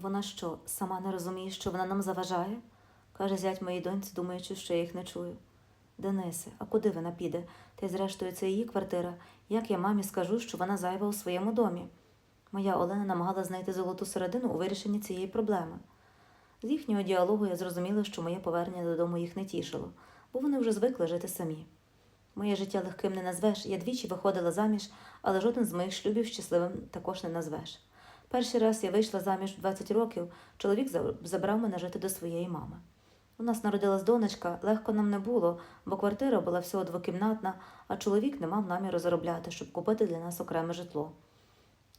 Вона що, сама не розуміє, що вона нам заважає? каже зять моїй доньці, думаючи, що я їх не чую. Денисе, а куди вона піде? Та й зрештою це її квартира. Як я мамі скажу, що вона зайва у своєму домі? Моя Олена намагала знайти золоту середину у вирішенні цієї проблеми. З їхнього діалогу я зрозуміла, що моє повернення додому їх не тішило, бо вони вже звикли жити самі. Моє життя легким не назвеш, я двічі виходила заміж, але жоден з моїх шлюбів щасливим також не назвеш. Перший раз я вийшла заміж в 20 років, чоловік забрав мене жити до своєї мами. У нас народилась донечка, легко нам не було, бо квартира була всього двокімнатна, а чоловік не мав наміру заробляти, щоб купити для нас окреме житло.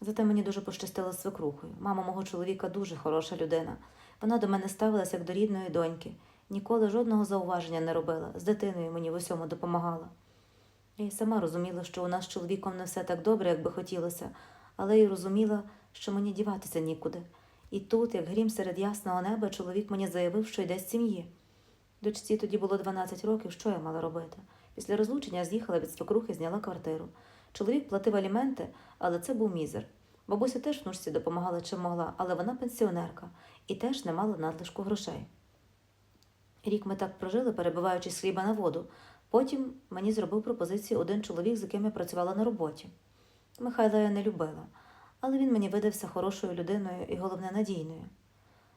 Зате мені дуже пощастило з свекрухою. Мама мого чоловіка дуже хороша людина. Вона до мене ставилася як до рідної доньки. Ніколи жодного зауваження не робила, з дитиною мені в усьому допомагала. Я й сама розуміла, що у нас з чоловіком не все так добре, як би хотілося, але й розуміла, що мені діватися нікуди. І тут, як грім серед ясного неба, чоловік мені заявив, що йде з сім'ї. Дочці тоді було 12 років, що я мала робити? Після розлучення з'їхала від свекрухи, зняла квартиру. Чоловік платив аліменти, але це був мізер. Бабуся теж внучці допомагала чим могла, але вона пенсіонерка і теж не мала надлишку грошей. Рік ми так прожили, перебиваючи з хліба на воду. Потім мені зробив пропозицію один чоловік, з яким я працювала на роботі. Михайла я не любила, але він мені видався хорошою людиною і, головне, надійною.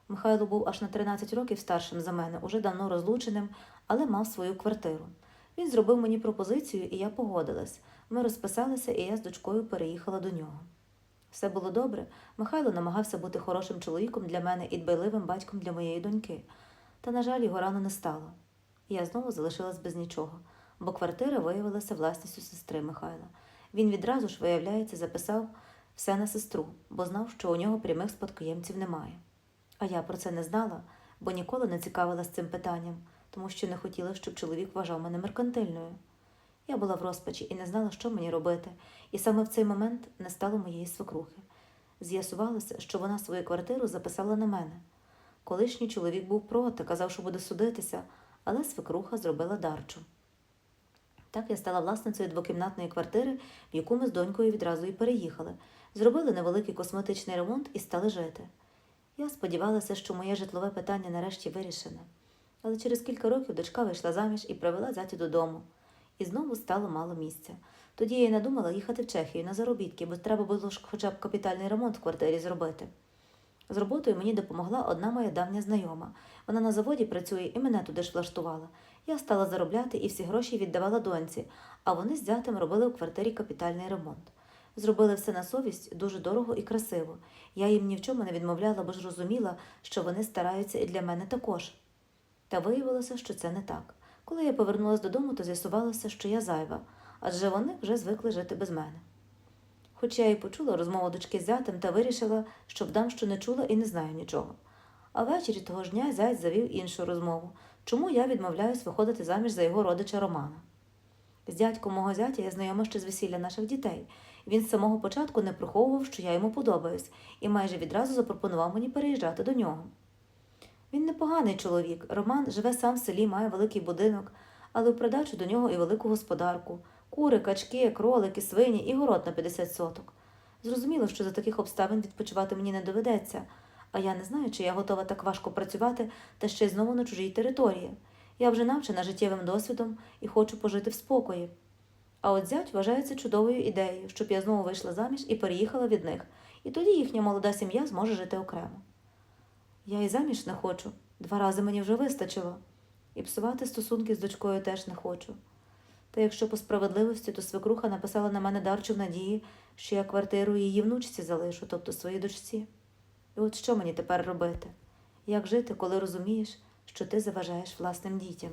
Михайло був аж на 13 років старшим за мене, уже давно розлученим, але мав свою квартиру. Він зробив мені пропозицію, і я погодилась. Ми розписалися, і я з дочкою переїхала до нього. Все було добре. Михайло намагався бути хорошим чоловіком для мене і дбайливим батьком для моєї доньки. Та, на жаль, його рано не стало. Я знову залишилась без нічого, бо квартира виявилася власністю сестри Михайла. Він відразу ж, виявляється, записав все на сестру, бо знав, що у нього прямих спадкоємців немає. А я про це не знала, бо ніколи не цікавилась цим питанням, тому що не хотіла, щоб чоловік вважав мене меркантильною. Я була в розпачі і не знала, що мені робити, і саме в цей момент не стало моєї свекрухи. З'ясувалося, що вона свою квартиру записала на мене. Колишній чоловік був проти, казав, що буде судитися, але свекруха зробила дарчу. Так я стала власницею двокімнатної квартири, в яку ми з донькою відразу і переїхали. Зробили невеликий косметичний ремонт і стали жити. Я сподівалася, що моє житлове питання нарешті вирішене. Але через кілька років дочка вийшла заміж і привела зятю додому. І знову стало мало місця. Тоді я й надумала їхати в Чехію на заробітки, бо треба було ж хоча б капітальний ремонт в квартирі зробити. З роботою мені допомогла одна моя давня знайома. Вона на заводі працює і мене туди ж влаштувала. Я стала заробляти і всі гроші віддавала доньці, а вони з зятем робили у квартирі капітальний ремонт. Зробили все на совість дуже дорого і красиво. Я їм ні в чому не відмовляла, бо ж розуміла, що вони стараються і для мене також. Та виявилося, що це не так. Коли я повернулася додому, то з'ясувалося, що я зайва, адже вони вже звикли жити без мене. Хоч я і почула розмову дочки з зятем та вирішила, що вдам, що не чула і не знаю нічого. А ввечері того ж дня зять завів іншу розмову, чому я відмовляюсь виходити заміж за його родича Романа. З дядьком мого зятя я знайома ще з весілля наших дітей. Він з самого початку не приховував, що я йому подобаюсь, і майже відразу запропонував мені переїжджати до нього. Він непоганий чоловік. Роман живе сам в селі, має великий будинок, але в придачу до нього і велику господарку кури, качки, кролики, свині і город на 50 соток. Зрозуміло, що за таких обставин відпочивати мені не доведеться, а я не знаю, чи я готова так важко працювати та ще й знову на чужій території. Я вже навчена життєвим досвідом і хочу пожити в спокої. А от зять вважається чудовою ідеєю, щоб я знову вийшла заміж і переїхала від них, і тоді їхня молода сім'я зможе жити окремо. Я і заміж не хочу, два рази мені вже вистачило, і псувати стосунки з дочкою теж не хочу. Та якщо по справедливості, то свекруха написала на мене дарчу надії, що я квартиру її внучці залишу, тобто своїй дочці. І от що мені тепер робити? Як жити, коли розумієш, що ти заважаєш власним дітям?